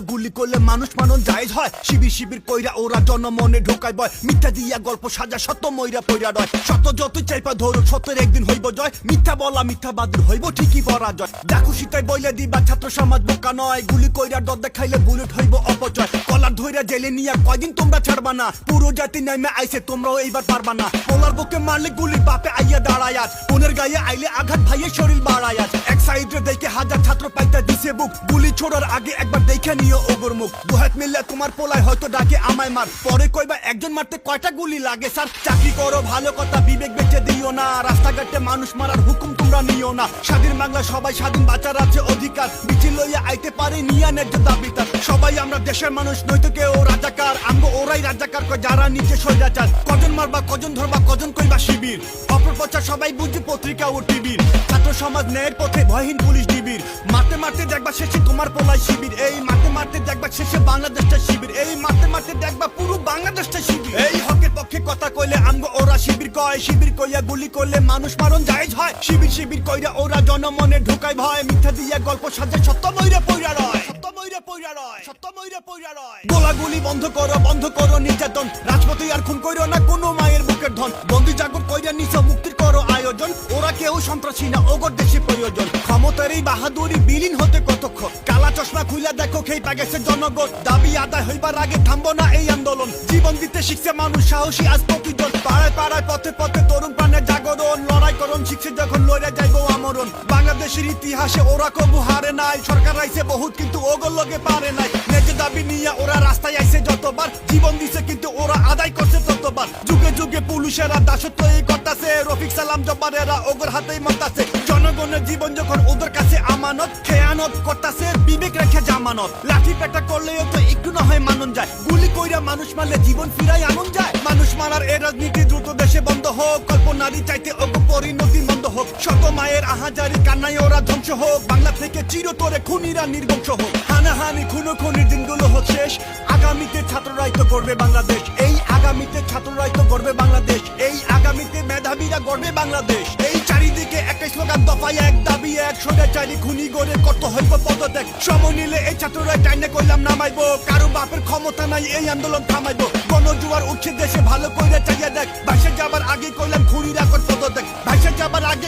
গুলি করলে মানুষ মানন হয়। শিবির শিবির কইরা ওরা জনমনে ঢোকায় বয়। মিথ্যা দিয়া গল্প সাজা, সত্য মইরা পইরা সত্য যত চাইপা ধরো সত্যের একদিন হইব জয়। মিথ্যা বলা হইব ঠিকই দেখো বইলে দিবা ছাত্র সমাজ বোকা নয়। গুলি কইরা ডর দেখাইলে বুলেট হইব অপচয়। কলার ধইরা জেলে নিয়া কয়দিন তোমরা ছাড়বা না। পুরো জাতি নামে আইছে, তোমরাও এইবার পারবা না। পোলার বুকে মারলে গুলি বাপে আইয়া দাঁড়ায় বোনের গায়ে আইলে আঘাত, ভাইয়ের শরীর বাড়ায় হাজার ছাত্র পাইতা দিছে বুক। গুলি ছোড়ার আগে একবার দেখে নিও ওগর মুখ। দুহাত মিললে তোমার পোলায় হয়তো ডাকে আমায় মার। পরে কইবা, একজন মারতে কয়টা গুলি লাগে, স্যার? চাকরি করো, ভালো কথা, বিবেক বেঁচে দিও না। রাস্তাঘাটে মানুষ মারার হুকুম তোমরা নিও না। স্বাধীন বাংলা সবাই স্বাধীন, বাঁচার আছে অধিকার। মিছিল লইয়া আইতে পারে নিয়া ন্যায্য দাবি সবাই আমরা দেশের মানুষ, নয়তো কেউ রাজাকার। আমগো ওরাই রাজাকার কয়, যারা নিচে স্বৈরাচার। কজন মারবা, কজন ধরবা, কজন কইবা শিবির? অপপ্রচার সবাই বুঝে পত্রিকা ও টিভির। ছাত্র সমাজ ন্যায়ের পথে ভয়হীন পুলিশ ডিবির মারতে মারতে দেখবা শেষে তোমার পোলাই শিবির। এই মারতে মারতে দেখবা শেষে বাংলাদেশটা শিবির। এই মারতে মারতে দেখবা পুরো বাংলাদেশটা শিবির। এই হকের পক্ষে কথা কইলে আমগো ওরা শিবির কয়। শিবির কইয়া গুলি করলে মানুষ মারণ জায়েজ হয়। শিবির শিবির কইরা ওরা জনমনে ঢোকায় ভয়। মিথ্যা দিয়া গল্প সাজে সত্য নইরে পইরা রয়। সত্য পইরা রয়। সত্য ময়ূরে পইরা রয়। গোলাগুলি বন্ধ করো বন্ধ করো নির্যাতন। রাজপথে আর খুন কইরো না কোনো মায়ের বুকের ধন। বন্দি জাগর কইরা নিছ মুক্তির করো আয়োজন। ওরা কেউ সন্ত্রাসী না ওগর দেশে প্রয়োজন। ক্ষমতার এই বাহাদুরি বিলীন হতে কতক্ষণ? কালা চশমা খুইলা দেখো খেই গেছে জনগণ। দাবি আদায় হইবার আগে থামবো না এই আন্দোলন। জীবন দিতে শিখছে মানুষ সাহসী আজ প্রতিজন। পাড়ায় পাড়ায় পথে পথে তরুণ প্রাণের জাগরণ লড়াই করণ শিখছে যখন লড়ে আমরণ বাংলাদেশের ইতিহাসে ওরা কবু হারে নাই। সরকার আইছে বহুত, কিন্তু ওগর লগে পারে নাই। ন্যায্য দাবি নিয়ে ওরা রাস্তায় আইছে যতবার, জীবন দিছে কিন্তু ওরা আদায় করছে ততবার। যুগে যুগে পুলিশেরা দাসত্ব এই করতাছে, রফিক সালাম জব্বারেরা ওগর হাতেই মতাছে জনগণের জীবন যখন ওদের কাছে আমানত, খেয়ানত করতাছে, বিবেক রেখে জামানত। লাঠি পেটা করলেও তো একটু না হয় মানন যায়। গুলি কইরা মানুষ মারলে জীবন ফিরাই আনন্দ যায়। মানুষ মারার এ রাজনীতি দ্রুত দেশে বন্ধ হোক কল্প নারী চাইতে ওগো পরিণতি হোক, শত মায়ের আহাজারি কান্নায় ওরা ধ্বংস হোক, বাংলা থেকে চিরতরে খুনিরা নির্বংশ হোক। হানাহানি খুনো খুনির দিনগুলো হোক শেষ। আগামীতে ছাত্ররাই তো গড়বে বাংলাদেশ। এই আগামীতে ছাত্ররাই তো গড়বে বাংলাদেশ। এই আগামীতে মেধাবীরা গড়বে বাংলাদেশ। এই চারিদিকে একটাই স্লোগান, দফায় এক দাবি, এক সোজা চারি খুনি গড়ে কত হইব পদত্যাগ। সময় নিলে এই ছাত্ররা টাইনে কইলাম নামাইবো। কারও বাপের ক্ষমতা নাই, এই আন্দোলন থামাইবো। গণজুয়ার উঠছে, দেশে ভালো কইরা চাইয়া দেখ। ভাইসে যাবার আগে কইলাম খুনি রাখত পদত্যাগ। ভাইসে যাবার আগে